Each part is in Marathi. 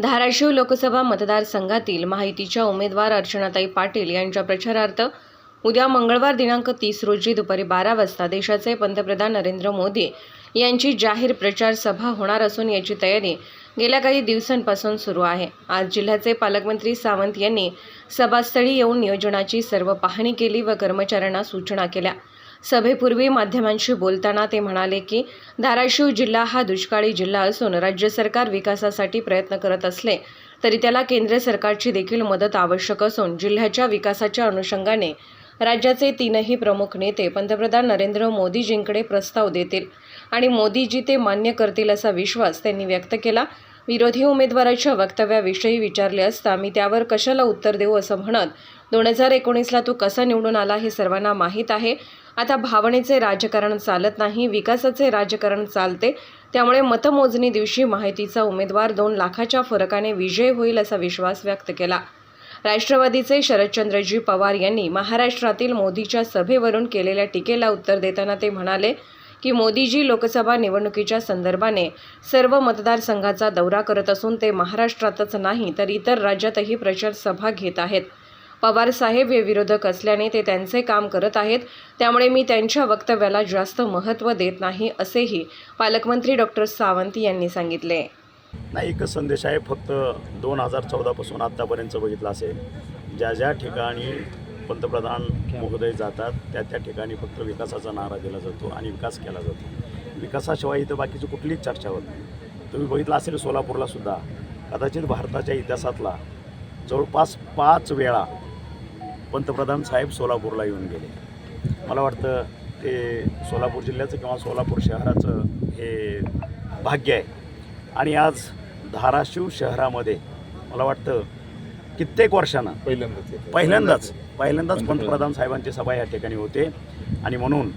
धाराशिव लोकसभा मतदारसंघातील माहितीच्या उमेदवार अर्चनाताई पाटील यांच्या प्रचारार्थ उद्या मंगळवार दिनांक तीस रोजी दुपारी बारा वाजता देशाचे पंतप्रधान नरेंद्र मोदी यांची जाहीर प्रचार सभा होणार असून याची तयारी गेल्या काही दिवसांपासून सुरू आहे. आज जिल्ह्याचे पालकमंत्री सावंत यांनी सभास्थळी येऊन नियोजनाची सर्व पाहणी केली व कर्मचाऱ्यांना सूचना केल्या. सभेपूर्वी माध्यमांशी बोलताना ते म्हणाले की धाराशिव जिल्हा हा दुष्काळी जिल्हा असून राज्य सरकार विकासासाठी प्रयत्न करत असले तरी त्याला केंद्र सरकारची देखील मदत आवश्यक असून जिल्ह्याच्या विकासाच्या अनुषंगाने राज्याचे तीनही प्रमुख नेते पंतप्रधान नरेंद्र मोदीजींकडे प्रस्ताव देतील आणि मोदीजी ते मान्य करतील असा विश्वास त्यांनी व्यक्त केला. विरोधी उमेदवाराच्या वक्तव्याविषयी विचारले असता मी त्यावर कशाला उत्तर देऊ असं म्हणत? दोन हजार एकोणीसला तू कसा निवडून आला हे सर्वांना माहीत आहे. आता भावनेचे राजकारण चालत नाही विकासाचे राजकारण चालते. त्यामुळे मतमोजणी दिवशी माहितीचा उमेदवार दोन लाखाच्या फरकाने विजय होईल असा विश्वास व्यक्त केला. राष्ट्रवादीचे शरदचंद्रजी पवार यांनी महाराष्ट्रातील मोदीच्या सभेवरून केलेल्या टीकेला उत्तर देताना ते म्हणाले की मोदीजी लोकसभा निवडणुकीच्या संदर्भाने सर्व मतदारसंघाचा दौरा करत असून ते महाराष्ट्रातच नाही तर इतर राज्यातही प्रचार सभा घेत आहेत. पवारसाहेब हे विरोधक असल्याने ते त्यांचे काम करत आहेत. त्यामुळे मी त्यांच्या वक्तव्याला जास्त महत्त्व देत नाही असेही पालकमंत्री डॉक्टर सावंत यांनी सांगितले. नाही एकच संदेश आहे. फक्त दोन हजार चौदापासून आत्तापर्यंत बघितलं असेल ज्या ज्या ठिकाणी पंतप्रधान महोदय जातात त्या त्या ठिकाणी फक्त विकासाचा नारा दिला जातो आणि विकास केला जातो. विकासाशिवाय इथं बाकीची कुठलीच चर्चा होत नाही. तुम्ही बघितलं असेल सोलापूरला सुद्धा कदाचित भारताच्या इतिहासातला जवळपास पाच वेळा पंतप्रधान साहेब सोलापूरला येऊन गेले. मला वाटतं ते सोलापूर जिल्ह्याचं किंवा सोलापूर शहराचं हे भाग्य आहे. आणि आज धाराशिव शहरामध्ये मला वाटतं कित्येक वर्षानं पहिल्यांदाच. पहिल्यांदाच पहिल्यांदाच. पंतप्रधान. साहेबांची सभा या ठिकाणी होते. आणि म्हणून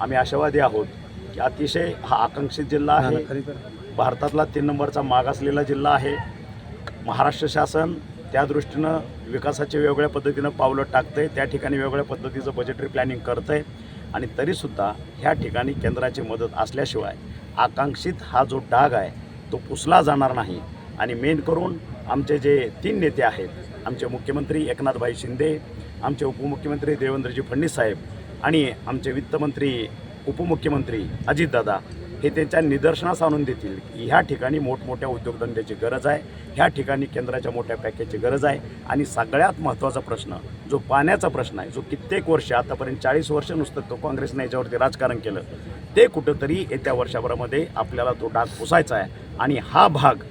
आम्ही आशावादी आहोत की अतिशय हा आकांक्षित जिल्हा आहे. भारतातला तीन नंबरचा मागासलेला जिल्हा आहे. महाराष्ट्र शासन त्या दृष्टीनं विकासाचे वेगवेगळ्या पद्धतीनं पावलं टाकतं आहे त्या ठिकाणी वेगवेगळ्या पद्धतीचं बजेटरी प्लॅनिंग करतं आहे आणि तरीसुद्धा ह्या ठिकाणी केंद्राची मदत असल्याशिवाय आकांक्षित हा जो डाग आहे तो पुसला जाणार नाही. आणि मेन करून आमचे जे तीन नेते आहेत आमचे मुख्यमंत्री एकनाथभाई शिंदे आमचे उपमुख्यमंत्री देवेंद्रजी फडणवीस साहेब आणि आमचे वित्तमंत्री उपमुख्यमंत्री अजितदादा हे त्यांच्या निदर्शनास आणून देतील. की ह्या ठिकाणी मोठमोठ्या उद्योगधंद्याची गरज आहे. ह्या ठिकाणी केंद्राच्या मोठ्या पॅकेजची गरज आहे. आणि सगळ्यात महत्त्वाचा प्रश्न जो पाण्याचा प्रश्न आहे जो कित्येक वर्ष आतापर्यंत चाळीस वर्ष नुसतं तो काँग्रेसने याच्यावरती राजकारण केलं ते कुठंतरी येत्या वर्षभरामध्ये आपल्याला तो डाग पुसायचा आहे. आणि हा भाग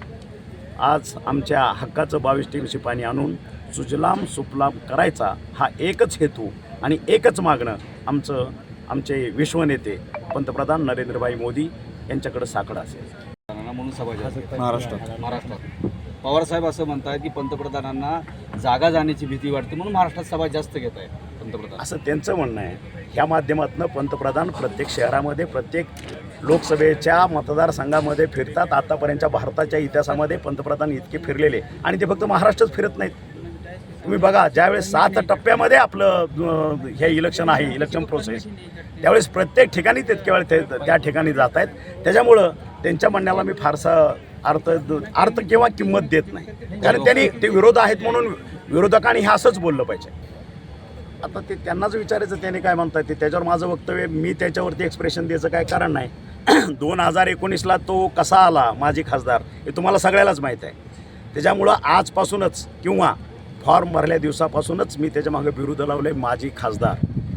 आज आमच्या हक्काचं बावीस टीमशी पाणी आणून सुजलाम सुफलाम करायचा हा एकच हेतू आणि एकच मागणं आमचं आमचे विश्वनेते पंतप्रधान नरेंद्रभाई मोदी यांच्याकडे साकडं असेल. म्हणून सभा. महाराष्ट्रात. महाराष्ट्रात. पवार साहेब असं म्हणतात की पंतप्रधानांना जागा जाण्याची भीती वाटते म्हणून महाराष्ट्रात सभा जास्त घेत आहे पंतप्रधान. असं त्यांचं म्हणणं आहे. ह्या माध्यमातून पंतप्रधान प्रत्येक शहरामध्ये प्रत्येक लोकसभेच्या मतदारसंघामध्ये फिरतात. आतापर्यंतच्या भारताच्या इतिहासामध्ये पंतप्रधान इतके फिरलेले. आणि ते फक्त महाराष्ट्रच फिरत नाहीत. तुम्ही बघा ज्यावेळेस सात टप्प्यामध्ये आपलं हे इलेक्शन आहे इलेक्शन प्रोसेस त्यावेळेस प्रत्येक ठिकाणी तितके वेळ ते त्या ठिकाणी जात आहेत. त्याच्यामुळं त्यांच्या म्हणण्याला मी फारसा अर्थ अर्थ किंवा किंमत देत नाही. कारण त्यांनी ते विरोध आहेत म्हणून विरोधकांनी हे असंच बोललं पाहिजे. आता ते त्यांनाच विचारायचं त्याने काय म्हणतात ते? त्याच्यावर माझं वक्तव्य मी त्याच्यावरती एक्सप्रेशन द्यायचं काय कारण नाही. दोन हजार एकोणीसला तो कसा आला माजी खासदार हे तुम्हाला सगळ्यालाच माहीत आहे. त्याच्यामुळं आजपासूनच किंवा फॉर्म भरल्या दिवसापासूनच मी त्याच्यामागे विरुद्ध आहे माजी खासदार.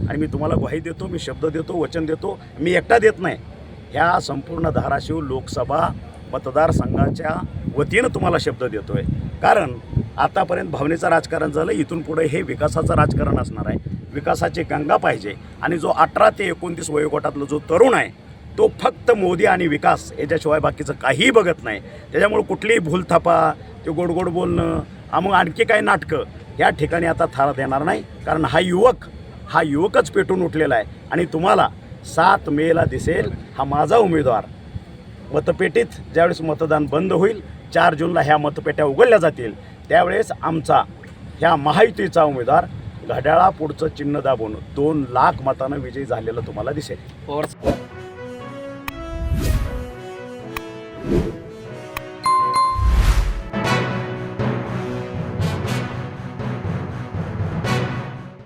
आणि मी तुम्हाला ग्वाही देतो मी शब्द देतो वचन देतो मी एकटा देत नाही. ह्या संपूर्ण धाराशिव लोकसभा मतदारसंघाच्या वतीनं तुम्हाला शब्द देतो आहे कारण आतापर्यंत भावनेचं राजकारण झालं इथून पुढे हे विकासाचं राजकारण असणार आहे. विकासाची गंगा पाहिजे. आणि जो अठरा ते एकोणतीस वयोगटातला जो तरुण आहे तो फक्त मोदी आणि विकास याच्याशिवाय बाकीचं काहीही बघत नाही. त्याच्यामुळे कुठलीही भूलथापा ते गोड गोड बोलणं मग आणखी काही नाटकं या ठिकाणी आता थारात येणार नाही. कारण हा युवक हा युवकच पेटून उठलेला आहे. आणि तुम्हाला सात मेला दिसेल हा माझा उमेदवार. मतपेटीत ज्यावेळेस मतदान बंद होईल चार जूनला ह्या मतपेट्या उघडल्या जातील. त्यावेळेस आमचा ह्या महायुतीचा उमेदवार घड्याळा पुढचं चिन्ह दाबून दोन लाख मतानं विजयी झालेलं तुम्हाला दिसेल.